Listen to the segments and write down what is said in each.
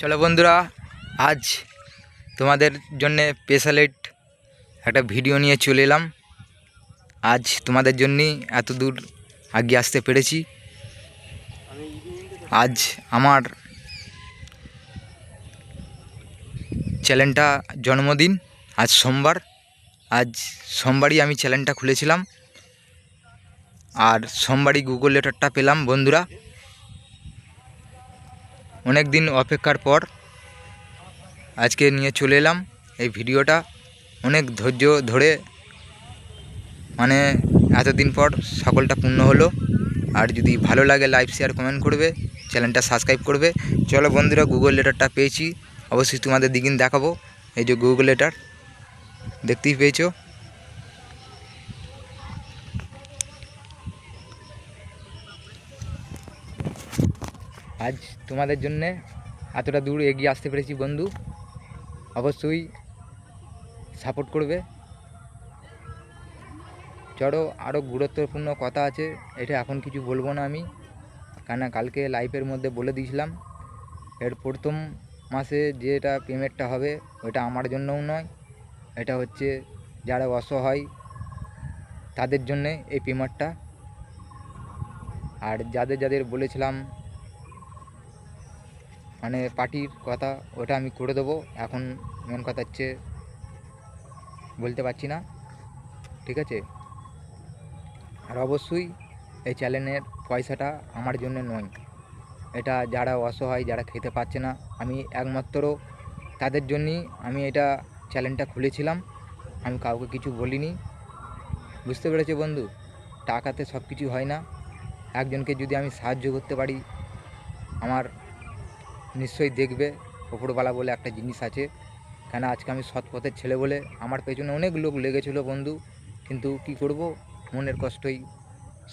চলো বন্ধুরা, আজ তোমাদের জন্যে স্পেশালেট একটা ভিডিও নিয়ে চলে এলাম। আজ তোমাদের জন্যই এত দূর আগে আসতে পেরেছি। আজ আমার চ্যানেলটা জন্মদিন, আজ সোমবার। আজ সোমবারই আমি চ্যানেলটা খুলেছিলাম। আর সোমবারই গুগল লেটারটা পেলাম, বন্ধুরা। অনেক দিন অপেক্ষার পর আজকে নিয়ে চলে এলাম এই ভিডিওটা। অনেক ধৈর্য ধরে মানে এতদিন পর সকলটা পূর্ণ হলো। আর যদি ভালো লাগে লাইভ শেয়ার কমেন্ট করবে, চ্যানেলটা সাবস্ক্রাইব করবে। চলো বন্ধুরা গুগল লেটারটা পেয়েছি। অবশ্যই তোমাদের দিকিন দেখাবো। এই যে গুগল লেটার দেখতেই পেয়েছ? আজ তোমাদের জন্যে এতটা দূর এগিয়ে আসতে পেরেছি বন্ধু। অবশ্যই সাপোর্ট করবে। চলো আরও গুরুত্বপূর্ণ কথা আছে, এটা এখন কিছু বলব না আমি। কেন কালকে লাইফের মধ্যে বলে দিয়েছিলাম, এর প্রথম মাসে যেটা পেমেন্টটা হবে ওটা আমার জন্যও নয়, এটা হচ্ছে যারা অসহায় তাদের জন্যে এই পেমেন্টটা আর যাদের যাদের বলেছিলাম মানে পার্টির কথা ওটা আমি করে দেবো। এখন মেন কথা হচ্ছে বলতে পারছি না। ঠিক আছে? আর অবশ্যই এই চ্যানেলের পয়সাটা আমার জন্য নয়। এটা যারা অসহায়, যারা খেতে পাচ্ছে না, আমি একমাত্র তাদের জন্যই আমি এটা চ্যানেলটা খুলেছিলাম। আমি কাউকে কিছু বলিনি। বুঝতে পেরেছ বন্ধু? টাকাতে সব কিছু হয় না। একজনকে যদি আমি সাহায্য করতে পারি, আমার নিশ্চয়ই দেখবে ওপরবালা বলে একটা জিনিস আছে। কেন আজকে আমি সৎ পথের ছেলে বলে আমার পেছনে অনেক লোক লেগেছিলো বন্ধু, কিন্তু কি করব? মনের কষ্টই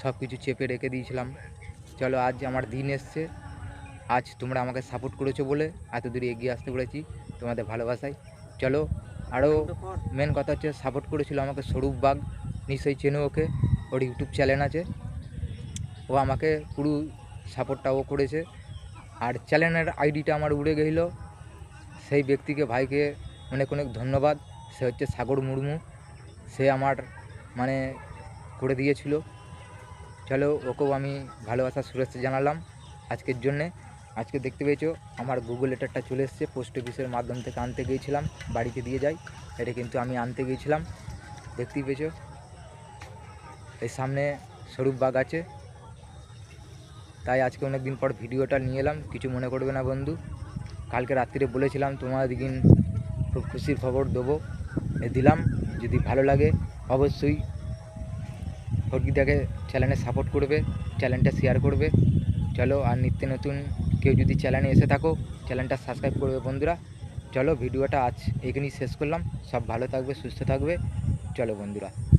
সব কিছু চেপে রেখে দিয়েছিলাম। চলো, আজ আমার দিন এসছে। আজ তোমরা আমাকে সাপোর্ট করেছ বলে এত দূরে এগিয়ে আসতে পেরেছি তোমাদের ভালোবাসায়। চলো আরও মেন কথা হচ্ছে সাপোর্ট করেছিল আমাকে স্বরূপ বাগ। নিশ্চয়ই চেনো ওকে, ওর ইউটিউব চ্যানেল আছে। ও আমাকে পুরো সাপোর্টটা ও করেছে। আর চ্যানেলের আইডিটা আমার উড়ে গেছিল সেই ব্যক্তিকে, ভাইকে অনেক অনেক ধন্যবাদ। সে হচ্ছে সাগর মুর্মু। সে আমার মানে করে দিয়েছিল। চলো, ওকেও আমি ভালোবাসার শুভেচ্ছা জানালাম আজকের জন্যে। আজকে দেখতে পেয়েছ, আমার গুগল লেটারটা চলে এসছে। পোস্ট অফিসের মাধ্যম থেকে আনতে গিয়েছিলাম, বাড়িতে দিয়ে যাই। এটা কিন্তু আমি আনতে গিয়েছিলাম। দেখতেই পেয়েছ। এই সামনে স্বরূপ বাগ আছে। তাই আজকে অনেক দিন পর ভিডিওটা নিয়ে এলাম। কিছু মনে করবে না বন্ধু। কালকে রাত্রিরে বলেছিলাম, তোমার দিন খুব খুশির খবর দেবো। দিলাম। যদি ভালো লাগে, অবশ্যই ফটকিটাকে চ্যানেলে সাপোর্ট করবে, চ্যানেলটা শেয়ার করবে। চলো, আর নিত্য নতুন কেউ যদি চ্যানেলে এসে থাকো, চ্যানেলটা সাবস্ক্রাইব করবে বন্ধুরা। চলো, ভিডিওটা আজ এখানেই শেষ করলাম। সব ভালো থাকবে, সুস্থ থাকবে। চলো, বন্ধুরা।